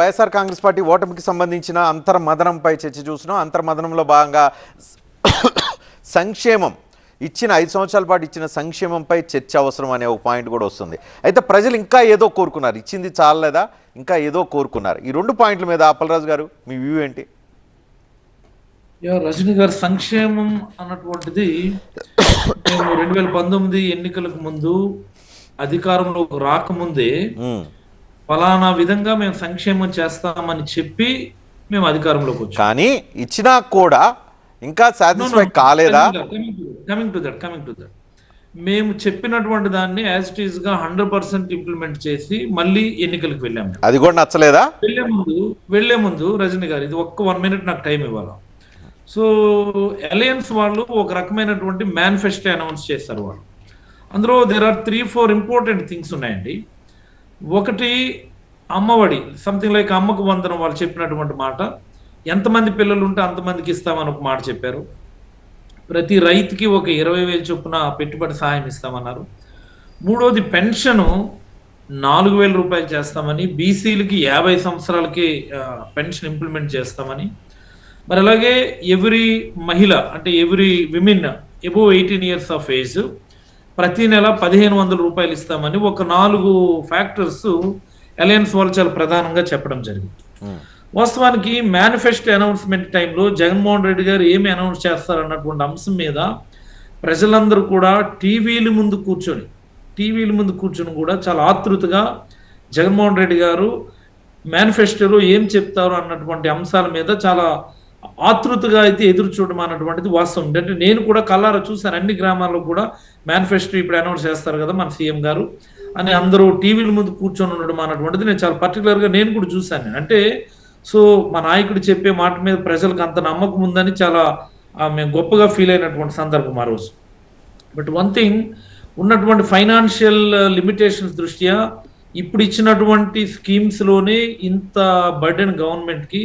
YSR Congress party ఓటమికి సంబంధించిన అంతర్మదనంపై చర్చ చూసినాం అంతర్మదనంలో భాగంగా సంక్షేమం ఇచ్చిన ఐదు సంవత్సరాల పాటు ఇచ్చిన సంక్షేమంపై చర్చ అవసరం అనే ఒక పాయింట్ కూడా వస్తుంది. అయితే ప్రజలు ఇంకా ఏదో కోరుకున్నారు. ఇచ్చింది చాలలేదా? ఇంకా ఏదో కోరుకున్నారు. ఈ రెండు పాయింట్ల మీద అప్పలరాజు గారు మీ వ్యూ ఏంటి? రజనీ గారి సంక్షేమం అన్నటువంటిది మేము రెండు వేల పంతొమ్మిది ఎన్నికలకు ముందు అధికారంలోకి రాకముందే. ఫలానా విధంగా మేము సంక్షేమం చేస్తామని చెప్పి మేము అధికారంలోకి వచ్చాం. కానీ ఇచ్చినా కూడా ఇంకా సాటిస్ఫై కాలేదా? Coming to that coming to that మేము చెప్పినటువంటి దాన్ని యాజ్ ఇట్ ఈస్గా హండ్రెడ్ పర్సెంట్ ఇంప్లిమెంట్ చేసి మళ్ళీ ఎన్నికలకు వెళ్ళాము అది కూడా నచ్చలేదా? వెళ్ళే ముందు వెళ్ళే ముందు రజనీ గారు ఇది ఒక్క వన్ మినిట్ నాకు టైం ఇవ్వాలి? సో అలయన్స్ వాళ్ళు ఒక రకమైనటువంటి మేనిఫెస్టో అనౌన్స్ చేస్తారు వాళ్ళు. అందులో there are three four important things ఉన్నాయండి. ఒకటి అమ్మఒడి సంథింగ్ లైక్ అమ్మకు వందనం వాళ్ళు చెప్పినటువంటి మాట. ఎంతమంది పిల్లలు ఉంటే అంతమందికి ఇస్తామని ఒక మాట చెప్పారు. ప్రతి రైతుకి ఒక ఇరవై వేలు చొప్పున పెట్టుబడి సహాయం ఇస్తామన్నారు. మూడోది పెన్షను నాలుగు వేల రూపాయలు చేస్తామని బీసీలకి యాభై సంవత్సరాలకి పెన్షన్ ఇంప్లిమెంట్ చేస్తామని. మరి అలాగే ఎవ్రీ మహిళ అంటే every women above eighteen years of age ప్రతి నెల పదిహేను వందల రూపాయలు ఇస్తామని ఒక నాలుగు ఫ్యాక్టర్స్ అలయన్స్ వాళ్ళు చాలా ప్రధానంగా చెప్పడం జరిగింది. వాస్తవానికి మేనిఫెస్టో అనౌన్స్మెంట్ టైంలో జగన్మోహన్ రెడ్డి గారు ఏమి అనౌన్స్ చేస్తారన్నటువంటి అంశం మీద ప్రజలందరూ కూడా టీవీల ముందు కూర్చొని టీవీల ముందు కూర్చొని కూడా చాలా ఆతృతగా జగన్మోహన్ రెడ్డి గారు మేనిఫెస్టోలో ఏం చెప్తారు అన్నటువంటి అంశాల మీద చాలా ఆతృతగా అయితే ఎదురు చూడడం అన్నటువంటిది వాస్తవం. అంటే నేను కూడా కల్లారా చూశాను. అన్ని గ్రామాల్లో కూడా మేనిఫెస్టో ఇప్పుడు అనౌన్స్ చేస్తారు కదా మన సీఎం గారు. అని అందరూ టీవీల ముందు కూర్చొని ఉండడం అన్నటువంటిది నేను చాలా పర్టికులర్గా నేను కూడా చూశాను. అంటే సో మా నాయకుడు చెప్పే మాట మీద ప్రజలకు అంత నమ్మకం ఉందని చాలా మేము గొప్పగా ఫీల్ అయినటువంటి సందర్భం ఆ రోజు. బట్ వన్ థింగ్ ఉన్నటువంటి ఫైనాన్షియల్ లిమిటేషన్స్ దృష్ట్యా ఇప్పుడు ఇచ్చినటువంటి స్కీమ్స్లోనే ఇంత బర్డెన్ గవర్నమెంట్కి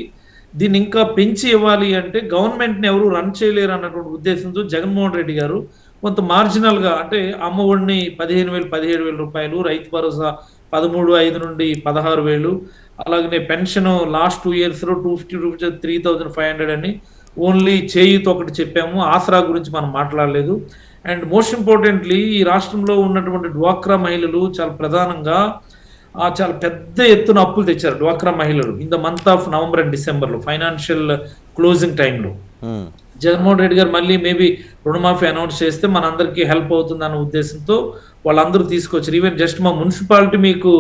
దీన్ని ఇంకా పెంచి ఇవ్వాలి అంటే గవర్నమెంట్ని ఎవరు రన్ చేయలేరు అన్నటువంటి ఉద్దేశంతో జగన్మోహన్ రెడ్డి గారు కొంత మార్జినల్గా అంటే అమ్మఒడిని పదిహేను వేలు పదిహేడు వేల రూపాయలు రైతు భరోసా పదమూడు ఐదు నుండి పదహారు వేలు అలాగనే పెన్షన్ లాస్ట్ టూ ఇయర్స్లో two fifty rupees three thousand five hundred అని ఓన్లీ చేయితో ఒకటి చెప్పాము. ఆసరా గురించి మనం మాట్లాడలేదు. అండ్ మోస్ట్ ఇంపార్టెంట్లీ ఈ రాష్ట్రంలో ఉన్నటువంటి డ్వాక్రా మహిళలు చాలా ప్రధానంగా చాలా పెద్ద ఎత్తున అప్పులు తెచ్చారు డ్వాక్రా మహిళలు in the month of November and డిసెంబర్లో ఫైనాన్షియల్ క్లోజింగ్ టైంలో. జగన్మోహన్ రెడ్డి గారు మళ్ళీ మేబీ రుణమాఫీ అనౌన్స్ చేస్తే మనందరికీ హెల్ప్ అవుతుంది అన్న ఉద్దేశంతో వాళ్ళందరూ తీసుకొచ్చారు. ఈవెన్ జస్ట్ మా మున్సిపాలిటీ మీకు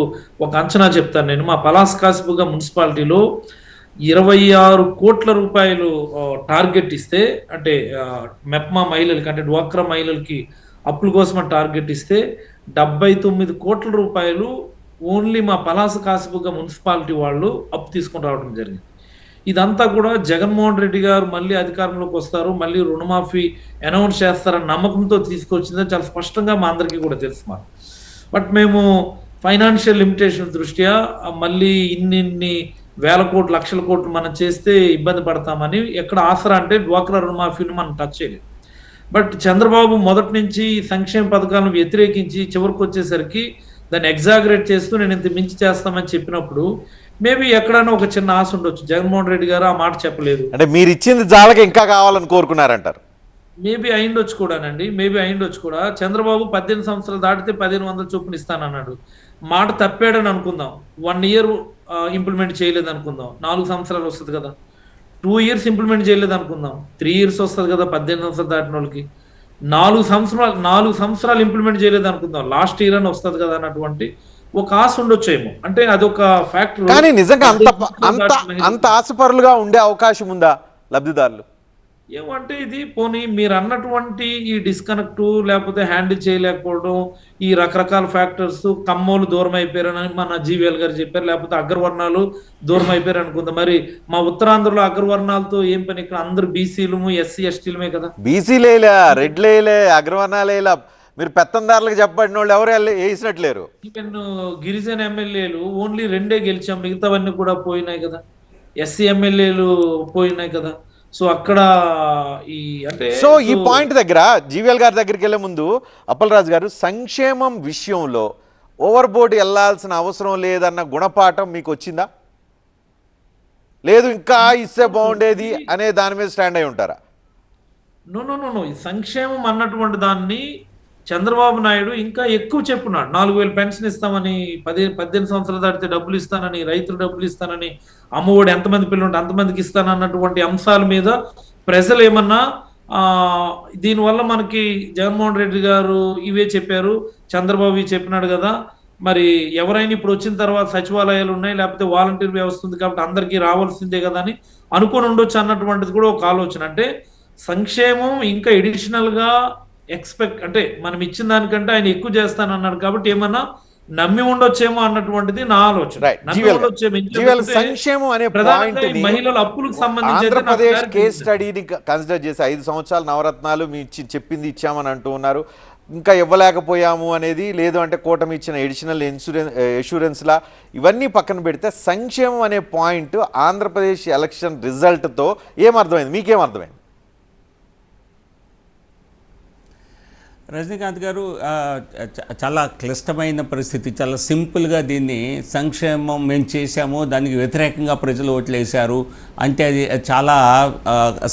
ఒక అంచనా చెప్తాను నేను. మా పలాస్ కాసిపుగా మున్సిపాలిటీలో ఇరవై ఆరు కోట్ల రూపాయలు టార్గెట్ ఇస్తే అంటే మెప్మా మహిళలకి అంటే డ్వాక్రా మహిళలకి అప్పుల కోసం టార్గెట్ ఇస్తే డెబ్బై తొమ్మిది కోట్ల రూపాయలు ఓన్లీ మా పలాస కాసిపుగా మున్సిపాలిటీ వాళ్ళు అప్పు తీసుకొని రావడం జరిగింది. ఇదంతా కూడా జగన్మోహన్ రెడ్డి గారు మళ్ళీ అధికారంలోకి వస్తారు మళ్ళీ రుణమాఫీ అనౌన్స్ చేస్తారన్న నమ్మకంతో తీసుకొచ్చిందని చాలా స్పష్టంగా మా అందరికీ కూడా తెలుసు మాకు. బట్ మేము ఫైనాన్షియల్ లిమిటేషన్ దృష్ట్యా మళ్ళీ ఇన్నిన్ని వేల కోట్లు లక్షల కోట్లు మనం చేస్తే ఇబ్బంది పడతామని ఎక్కడ ఆసరా అంటే డ్వాక్రా రుణమాఫీని మనం టచ్ చేయలేదు. బట్ చంద్రబాబు మొదటి నుంచి సంక్షేమ పథకాలను వ్యతిరేకించి చివరికి వచ్చేసరికి దాన్ని ఎగ్జాగరేట్ చేస్తూ నేను ఇంత మించి చేస్తామని చెప్పినప్పుడు మేబీ ఎక్కడైనా ఒక చిన్న ఆశ ఉండొచ్చు. జగన్మోహన్ రెడ్డి గారు ఆ మాట చెప్పలేదు. అంటే మీరు ఇచ్చింది జాలకి ఇంకా కావాలని కోరుకున్నారంటారు? మేబీ అయిండొచ్చు కూడానండి. మేబీ అయిండొచ్చు కూడా. చంద్రబాబు పద్దెనిమిది సంవత్సరాలు దాటితే పదిహేను వందల చొప్పున ఇస్తానన్నాడు. మాట తప్పాడని అనుకుందాం. వన్ ఇయర్ ఇంప్లిమెంట్ చేయలేదు అనుకుందాం. నాలుగు సంవత్సరాలు వస్తుంది కదా. టూ ఇయర్స్ ఇంప్లిమెంట్ చేయలేదు అనుకుందాం. త్రీ ఇయర్స్ వస్తుంది కదా పద్దెనిమిది సంవత్సరాలు దాటిన వాళ్ళకి. నాలుగు సంవత్సరాలు నాలుగు సంవత్సరాలు ఇంప్లిమెంట్ చేయలేదు అనుకుందాం. లాస్ట్ ఇయర్ అని వస్తుంది కదా అన్నటువంటి ఒక ఆశ ఉండొచ్చేమో అంటే అదొక ఫ్యాక్టర్ కానీ నిజంగా అంత అంత అంత ఆశపరులుగా ఉండే అవకాశం ఉందా లబ్ధిదారులు? ఏమంటే ఇది? పోనీ మీరు అన్నటువంటి ఈ డిస్కనెక్ట్ లేకపోతే హ్యాండిల్ చేయలేకపోవడం ఈ రకరకాల ఫ్యాక్టర్స్ కమ్మోలు దూరం అయిపోయారని మన జీవీఎల్ గారు చెప్పారు లేకపోతే అగ్రవర్ణాలు దూరం అయిపోయారు అనుకుందా. మరి మా ఉత్తరాంధ్రలో అగ్రవర్ణాలతో ఏం పని? ఇక్కడ అందరు బీసీలు ఎస్సీ ఎస్టీలమే కదా? బీసీలేలా రెడ్లేలే అగ్రవర్ణాలేలా మీరు పెత్తందారులకు చెప్పబడిన వాళ్ళు ఎవరు వేసినట్లేరు? ఈవెన్ గిరిజన ఎమ్మెల్యేలు ఓన్లీ రెండే గెలిచాం మిగతావన్నీ కూడా పోయినాయి కదా. ఎస్సీ ఎమ్మెల్యేలు పోయినాయి కదా. సో అక్కడ ఈ అంటే సో ఈ పాయింట్ దగ్గర జీవీఎల్ గారి దగ్గరికి వెళ్ళే ముందు అప్పలరాజు గారు సంక్షేమం విషయంలో ఓవర్ బోర్డ్ వెళ్ళాల్సిన అవసరం లేదన్న గుణపాఠం మీకు వచ్చిందా? లేదు ఇంకా ఇస్తే బాగుండేది అనే దాని మీద స్టాండ్ అయి ఉంటారా? నో నో నో నో ఈ సంక్షేమం అన్నటువంటి దాన్ని చంద్రబాబు నాయుడు ఇంకా ఎక్కువ చెప్పున్నాడు. నాలుగు వేలు పెన్షన్ ఇస్తామని పది పద్దెనిమిది సంవత్సరాలు దాటితే డబ్బులు ఇస్తానని రైతులు డబ్బులు ఇస్తానని అమ్మఒడి ఎంతమంది పిల్లలు ఉంటే అంతమందికి ఇస్తానన్నటువంటి అంశాల మీద ప్రజలు ఏమన్నా దీనివల్ల మనకి జగన్మోహన్ రెడ్డి గారు ఇవే చెప్పారు. చంద్రబాబు చెప్పినాడు కదా. మరి ఎవరైనా ఇప్పుడు వచ్చిన తర్వాత సచివాలయాలు ఉన్నాయి లేకపోతే వాలంటీర్ వ్యవస్థ ఉంది కాబట్టి అందరికీ రావాల్సిందే కదా అని అనుకుని ఉండొచ్చు అన్నటువంటిది కూడా ఒక ఆలోచన. అంటే సంక్షేమం ఇంకా ఎడిషనల్గా ఎక్స్పెక్ట్ అంటే మనం ఇచ్చిన దానికంటే ఆయన ఎక్కువ చేస్తానన్నాడు కాబట్టి ఏమన్నా నమ్మి ఉండొచ్చేమో అన్నటువంటిది నా ఆలోచన. సంక్షేమం అనే మహిళల అప్పులకు సంబంధించి అయితే నాకు ఆంధ్రప్రదేశ్ clarity కేస్. స్టడీని కన్సిడర్ చేసి ఐదు సంవత్సరాలు నవరత్నాలు మీ చెప్పింది ఇచ్చామని అంటూ ఉన్నారు. ఇంకా ఇవ్వలేకపోయాము అనేది లేదు అంటే కూటమి ఇచ్చిన ఎడిషనల్ ఇన్సూరెన్స్ ఎష్యూరెన్స్లా ఇవన్నీ పక్కన పెడితే సంక్షేమం అనే పాయింట్ ఆంధ్రప్రదేశ్ ఎలక్షన్ రిజల్ట్తో ఏమర్థమైంది? మీకేం రజనీకాంత్ గారు చాలా క్లిష్టమైన పరిస్థితి చాలా సింపుల్గా దీన్ని సంక్షేమం మేము చేశాము దానికి వ్యతిరేకంగా ప్రజలు ఓట్లు వేశారు అంటే అది చాలా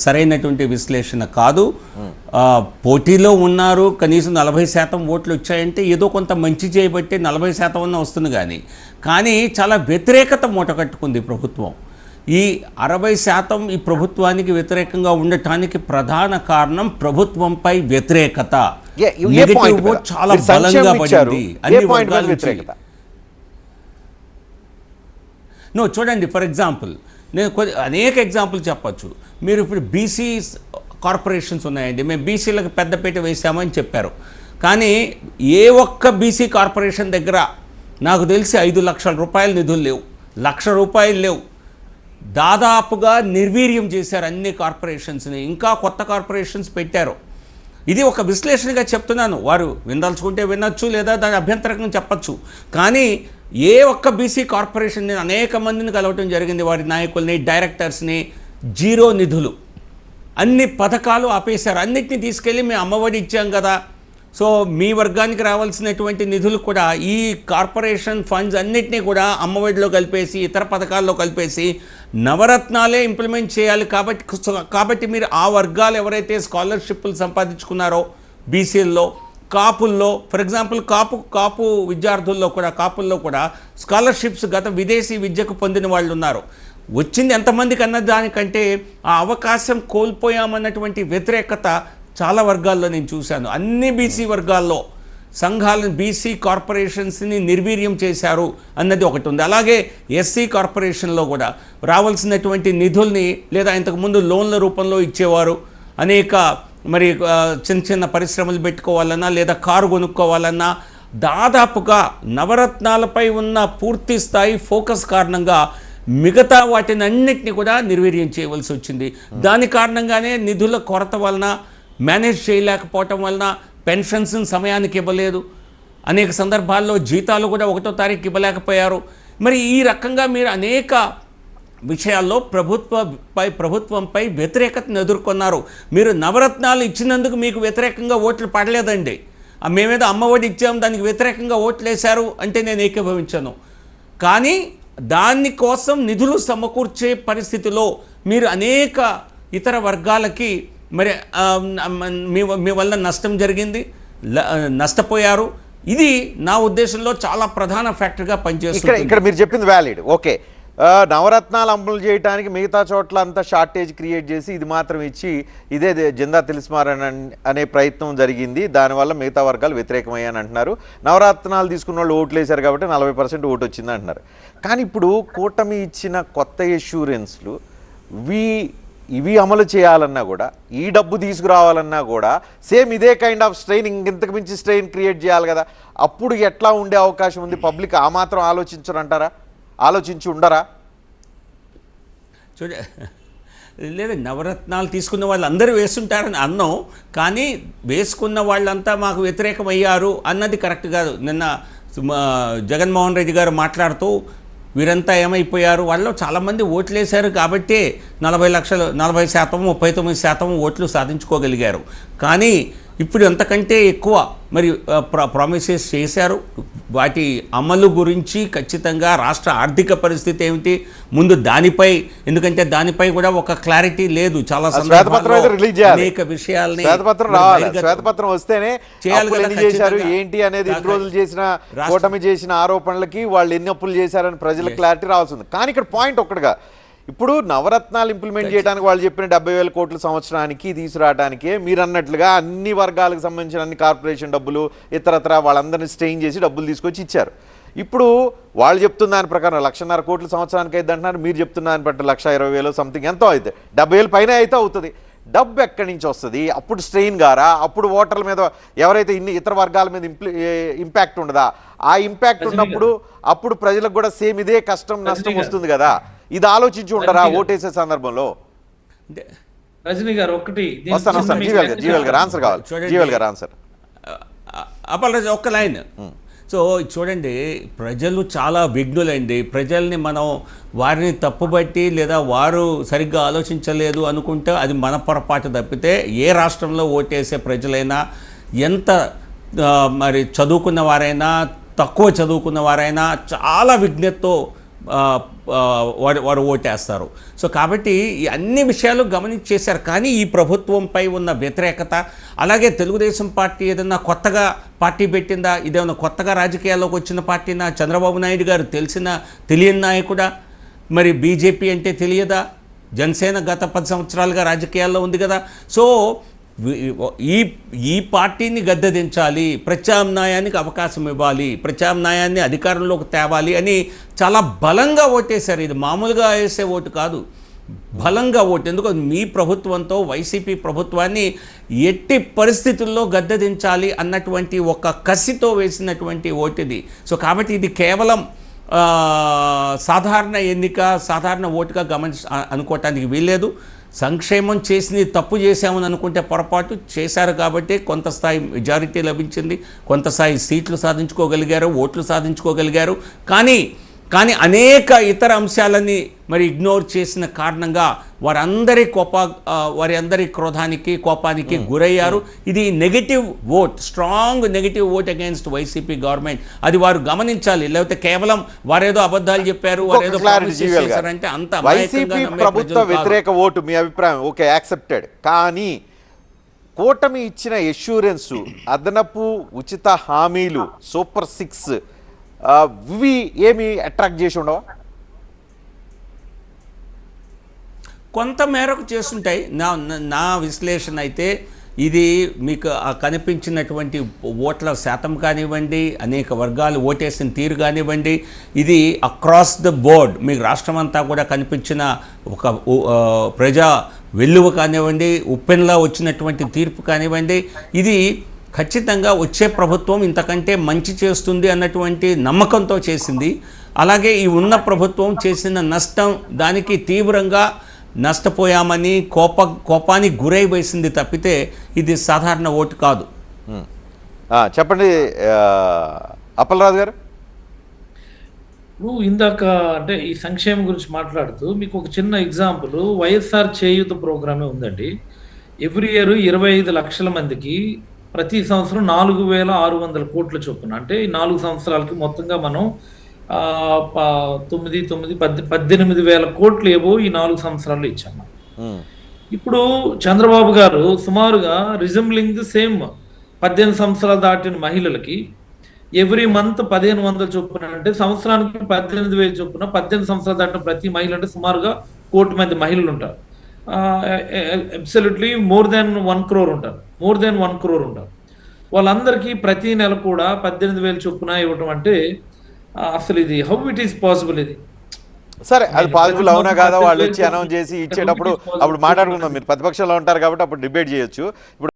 సరైనటువంటి విశ్లేషణ కాదు. పోటీలో ఉన్నారు కనీసం నలభై శాతం ఓట్లు వచ్చాయంటే ఏదో కొంత మంచి చేయబట్టి నలభై శాతం అన్న వస్తుంది కానీ కానీ చాలా వ్యతిరేకత మూటకట్టుకుంది ప్రభుత్వం. ఈ అరవై శాతం ఈ ప్రభుత్వానికి వ్యతిరేకంగా ఉండటానికి ప్రధాన కారణం ప్రభుత్వంపై వ్యతిరేకత. చాలా బలంగా. పడింది. అన్ని వర్గాల నుంచి. నో చూడండి ఫర్ ఎగ్జాంపుల్ నేను కొద్ది అనేక ఎగ్జాంపుల్ చెప్పొచ్చు. మీరు ఇప్పుడు బీసీ కార్పొరేషన్స్ ఉన్నాయండి. మేము బీసీలకు పెద్దపీట వేసామని చెప్పారు. కానీ ఏ ఒక్క బీసీ కార్పొరేషన్ దగ్గర నాకు తెలిసి ఐదు లక్షల రూపాయల నిధులు లేవు. లక్ష రూపాయలు లేవు. దాదాపుగా నిర్వీర్యం చేశారు అన్ని కార్పొరేషన్స్ని. ఇంకా కొత్త కార్పొరేషన్స్ పెట్టారు. ఇది ఒక విశ్లేషణగా చెప్తున్నాను. వారు వినదలుచుకుంటే వినొచ్చు లేదా దాని అభ్యంతరంగా చెప్పచ్చు. కానీ ఏ ఒక్క బీసీ కార్పొరేషన్ నేను అనేక మందిని కలవటం జరిగింది. వారి నాయకుల్ని డైరెక్టర్స్ని జీరో నిధులు. అన్ని పథకాలు ఆపేశారు. అన్నిటిని తీసుకెళ్ళి మేము అమ్మఒడి ఇచ్చాం కదా. సో మీ వర్గానికి రావాల్సినటువంటి నిధులు కూడా ఈ కార్పొరేషన్ ఫండ్స్ అన్నిటినీ కూడా అమ్మఒడిలో కలిపేసి ఇతర పథకాల్లో కలిపేసి నవరత్నాలే ఇంప్లిమెంట్ చేయాలి కాబట్టి కాబట్టి మీరు ఆ వర్గాలు ఎవరైతే స్కాలర్షిప్లు సంపాదించుకున్నారో బీసీల్లో కాపుల్లో ఫర్ ఎగ్జాంపుల్ కాపు కాపు విద్యార్థుల్లో కూడా కాపుల్లో కూడా స్కాలర్షిప్స్ గత విదేశీ విద్యకు పొందిన వాళ్ళు ఉన్నారు. వచ్చింది ఎంతమందికి అన్న దానికంటే ఆ అవకాశం కోల్పోయామన్నటువంటి వ్యతిరేకత చాలా వర్గాల్లో నేను చూశాను. అన్ని బీసీ వర్గాల్లో సంఘాలను బీసీ కార్పొరేషన్స్ని నిర్వీర్యం చేశారు అన్నది ఒకటి ఉంది. అలాగే ఎస్సీ కార్పొరేషన్లో కూడా రావాల్సినటువంటి నిధుల్ని లేదా ఇంతకుముందు లోన్ల రూపంలో ఇచ్చేవారు. అనేక మరి చిన్న చిన్న పరిశ్రమలు పెట్టుకోవాలన్నా లేదా కారు కొనుక్కోవాలన్నా దాదాపుగా నవరత్నాలపై ఉన్న పూర్తి స్థాయి ఫోకస్ కారణంగా మిగతా వాటిని అన్నిటిని కూడా నిర్వీర్యం చేయవలసి వచ్చింది. దాని కారణంగానే నిధుల కొరత వలన మేనేజ్ చేయలేకపోవటం వలన పెన్షన్స్ సమయానికి ఇవ్వలేదు. అనేక సందర్భాల్లో జీతాలు కూడా ఒకటో తారీఖు ఇవ్వలేకపోయారు. మరి ఈ రకంగా మీరు అనేక విషయాల్లో ప్రభుత్వపై ప్రభుత్వంపై వ్యతిరేకతను ఎదుర్కొన్నారు. మీరు నవరత్నాలు ఇచ్చినందుకు మీకు వ్యతిరేకంగా ఓట్లు పడలేదండి. ఆ మేమేదో అమ్మఒడి ఇచ్చాము దానికి వ్యతిరేకంగా ఓట్లు వేశారు అంటే నేను ఏకీభవించాను. కానీ దానికోసం నిధులు సమకూర్చే పరిస్థితిలో మీరు అనేక ఇతర వర్గాలకి మరి మీ మీ వల్ల నష్టం జరిగింది నష్టపోయారు. ఇది నా ఉద్దేశంలో చాలా ప్రధాన ఫ్యాక్టర్గా పనిచేస్తుంది. ఇక్కడ మీరు చెప్పింది వ్యాలిడ్. ఓకే. నవరత్నాలు అమలు చేయడానికి మిగతా చోట్ల అంతా షార్టేజ్ క్రియేట్ చేసి ఇది మాత్రం ఇచ్చి ఇదే జిందా జెండా తెలిసిమారని అనే ప్రయత్నం జరిగింది. దానివల్ల మిగతా వర్గాలు వ్యతిరేకమయ్యాని అంటున్నారు. నవరత్నాలు తీసుకున్న వాళ్ళు ఓట్లు వేశారు కాబట్టి నలభై పర్సెంట్ ఓటు వచ్చింది అంటున్నారు కానీ ఇప్పుడు కూటమి ఇచ్చిన కొత్త ఇన్సూరెన్స్లు వీ ఇవి అమలు చేయాలన్నా కూడా ఈ డబ్బు తీసుకురావాలన్నా కూడా సేమ్ ఇదే కైండ్ ఆఫ్ స్ట్రెయిన్ ఇంతకు మించి స్ట్రెయిన్ క్రియేట్ చేయాలి కదా. అప్పుడు ఎట్లా ఉండే అవకాశం ఉంది? పబ్లిక్ ఆ మాత్రం ఆలోచించరంటారా ఆలోచించి ఉండరా? చూడ లేదు నవరత్నాలు తీసుకున్న వాళ్ళు అందరూ వేస్తుంటారని అన్నాం కానీ వేసుకున్న వాళ్ళంతా మాకు వ్యతిరేకమయ్యారు అన్నది కరెక్ట్ కాదు. నిన్న మా జగన్మోహన్ రెడ్డి గారు మాట్లాడుతూ వీరంతా ఏమైపోయారు? వాళ్ళు చాలామంది ఓట్లు వేశారు కాబట్టే నలభై లక్షలు నలభై శాతం ముప్పై తొమ్మిది శాతం ఓట్లు సాధించుకోగలిగారు. కానీ ఇప్పుడు ఎంతకంటే ఎక్కువ మరి ప్రామిసెస్ చేశారు. వాటి అమలు గురించి ఖచ్చితంగా రాష్ట్ర ఆర్థిక పరిస్థితి ఏమిటి ముందు దానిపై ఎందుకంటే దానిపై కూడా ఒక క్లారిటీ లేదు. చాలా అనేక విషయాల్ని శ్వేతపత్రం వస్తేనే చేశారు. ఏంటి అనేది ఇన్ని రోజులు చేసిన కూటమి చేసిన ఆరోపణలకి వాళ్ళు ఎన్ని అప్పులు చేశారని ప్రజలకు క్లారిటీ రావాల్సింది కానీ ఇక్కడ పాయింట్ ఒక్కటిగా ఇప్పుడు నవరత్నాలు ఇంప్లిమెంట్ చేయడానికి వాళ్ళు చెప్పిన డెబ్బై వేల కోట్ల సంవత్సరానికి తీసుకురావడానికి మీరు అన్నట్లుగా అన్ని వర్గాలకు సంబంధించిన అన్ని కార్పొరేషన్ డబ్బులు ఇతరత్ర వాళ్ళందరినీ స్ట్రెయిన్ చేసి డబ్బులు తీసుకొచ్చి ఇచ్చారు. ఇప్పుడు వాళ్ళు చెప్తున్న దాని ప్రకారం లక్షన్నర కోట్ల సంవత్సరానికి అయితే అంటున్నారు మీరు చెప్తున్న దాన్ని బట్టి లక్ష ఇరవై వేలు సంథింగ్ ఎంతో అయితే. డెబ్బై వేలు పైన అయితే అవుతుంది. డబ్బు ఎక్కడి నుంచి వస్తుంది? అప్పుడు స్ట్రెయిన్ గారా? అప్పుడు ఓటర్ల మీద ఎవరైతే ఇన్ని ఇతర వర్గాల మీద ఇంప్లి ఇంపాక్ట్ ఉండదా? ఆ ఇంపాక్ట్ ఉన్నప్పుడు అప్పుడు ప్రజలకు కూడా సేమ్ ఇదే కష్టం నష్టం. వస్తుంది కదా. ఇది ఆలోచించి గారు. ఓటేసే సందర్భంలో? రజనీ గారు ఒకటి వస్తాను వస్తాను. జీవల్ గారు జీవల్ గారు ఆన్సర్ కావాలి. జీవల్ గారు ఆన్సర్ అప్పలరాజు ఒక్క లైన్ సో చూడండి ప్రజలు చాలా విఘ్నులండి. ప్రజల్ని మనం వారిని తప్పుబట్టి లేదా వారు సరిగ్గా ఆలోచించలేదు అనుకుంటే అది మన పొరపాటు తప్పితే ఏ రాష్ట్రంలో ఓటేసే ప్రజలైనా ఎంత మరి చదువుకున్న వారైనా తక్కువ చదువుకున్న వారైనా చాలా ఆ, వారు వారు ఓటేస్తారు. సో కాబట్టి ఈ అన్ని విషయాలు గమనించేశారు. కానీ ఈ ప్రభుత్వంపై ఉన్న వ్యతిరేకత అలాగే తెలుగుదేశం పార్టీ ఏదన్నా కొత్తగా పార్టీ పెట్టిందా? ఇదేమన్నా కొత్తగా రాజకీయాల్లోకి వచ్చిన పార్టీనా? చంద్రబాబు నాయుడు గారు తెలిసిన తెలియని నాయకుడా? మరి బీజేపీ అంటే తెలియదా? జనసేన గత పది సంవత్సరాలుగా రాజకీయాల్లో ఉంది కదా. సో ఈ ఈ పార్టీని గద్దెదించాలి ప్రత్యామ్నాయానికి అవకాశం ఇవ్వాలి ప్రత్యామ్నాయాన్ని అధికారంలోకి తేవాలి అని చాలా బలంగా ఓటేశారు. ఇది మామూలుగా వేసే ఓటు కాదు. బలంగా ఓటు. ఎందుకు? మీ ప్రభుత్వంతో వైసీపీ ప్రభుత్వాన్ని ఎట్టి పరిస్థితుల్లో గద్దెదించాలి అన్నటువంటి ఒక కసితో వేసినటువంటి ఓటు ఇది. సో కాబట్టి ఇది కేవలం సాధారణ ఎన్నిక సాధారణ ఓటుగా గమని అనుకోవటానికి వీల్లేదు. సంక్షేమం చేసింది తప్పు చేశామని అనుకుంటే పొరపాటు చేశారు కాబట్టి కొంత స్థాయి మెజారిటీ లభించింది కొంత స్థాయి సీట్లు సాధించుకోగలిగారు ఓట్లు సాధించుకోగలిగారు. కానీ కానీ అనేక ఇతర అంశాలని మరి ఇగ్నోర్ చేసిన కారణంగా వారందరి కోప వారి అందరి క్రోధానికి కోపానికి గురయ్యారు. ఇది negative vote strong negative vote against YCP government అది వారు గమనించాలి. లేకపోతే కేవలం వారేదో అబద్ధాలు చెప్పారు వారేదో చేశారంటే అంత ప్రభుత్వ. వ్యతిరేక ఓటు మీ అభిప్రాయం. ఓకే యాక్సెప్టెడ్ కానీ కూటమి ఇచ్చిన ఎష్యూరెన్స్ అదనపు ఉచిత హామీలు సూపర్ సిక్స్ ఇవి ఏమి అట్రాక్ట్ చేసి ఉండవా? కొంత మేరకు చేస్తుంటాయి. నా నా- విశ్లేషణ అయితే ఇది మీకు ఆ కనిపించినటువంటి ఓట్ల శాతం కానివ్వండి అనేక వర్గాలు ఓటేసిన తీరు కానివ్వండి ఇది అక్రాస్ ద బోర్డ్ మీకు రాష్ట్రం అంతా కూడా కనిపించిన ఒక ప్రజా వెల్లువ కానివ్వండి ఉప్పెన్లా వచ్చినటువంటి తీర్పు కానివ్వండి ఇది ఖచ్చితంగా వచ్చే ప్రభుత్వం ఇంతకంటే మంచి చేస్తుంది అన్నటువంటి నమ్మకంతో చేసింది. అలాగే ఈ ఉన్న ప్రభుత్వం చేసిన నష్టం దానికి తీవ్రంగా నష్టపోయామని కోప కోపానికి గురై వేసింది తప్పితే ఇది సాధారణ ఓటు కాదు. చెప్పండి అప్పలరాజు గారు. నువ్వు ఇందాక అంటే ఈ సంక్షేమం గురించి మాట్లాడుతూ మీకు ఒక చిన్న ఎగ్జాంపుల్ వైఎస్ఆర్ చేయూత ప్రోగ్రామే ఉందండి. ఎవ్రీ ఇయర్ ఇరవై ఐదు లక్షల మందికి ప్రతి సంవత్సరం నాలుగు వేల ఆరు వందల కోట్ల చొప్పున అంటే ఈ నాలుగు సంవత్సరాలకి మొత్తంగా మనం తొమ్మిది తొమ్మిది పద్దె పద్దెనిమిది వేల కోట్లు ఏవో ఈ నాలుగు సంవత్సరాల్లో ఇచ్చాం మనం. ఉమ్. ఇప్పుడు చంద్రబాబు గారు సుమారుగా రిజంబ్లింగ్ సేమ్ పద్దెనిమిది సంవత్సరాలు దాటిన మహిళలకి ఎవ్రీ మంత్ పదిహేను వందల చొప్పున అంటే సంవత్సరానికి పద్దెనిమిది వేలు చొప్పున పద్దెనిమిది సంవత్సరాలు దాటిన ప్రతి మహిళ అంటే సుమారుగా కోటి మంది మహిళలు ఉంటారు absolutely more than one crore ఉంటారు. మోర్ దాన్ వన్ క్రోర్ ఉంటారు. వాళ్ళందరికీ ప్రతి నెల కూడా పద్దెనిమిది వేలు చొప్పున ఇవ్వటం అంటే అసలు ఇది హౌ ఇట్ ఈస్ పాసిబుల్ ఇది? సరే అది పాసిబుల్ అవునా కాదా? వాళ్ళు వచ్చి అనౌన్స్ చేసి ఇచ్చేటప్పుడు అప్పుడు మాట్లాడుకుందాం. మీరు ప్రతిపక్షంలో ఉంటారు కాబట్టి అప్పుడు డిబేట్ చేయొచ్చు. ఇప్పుడు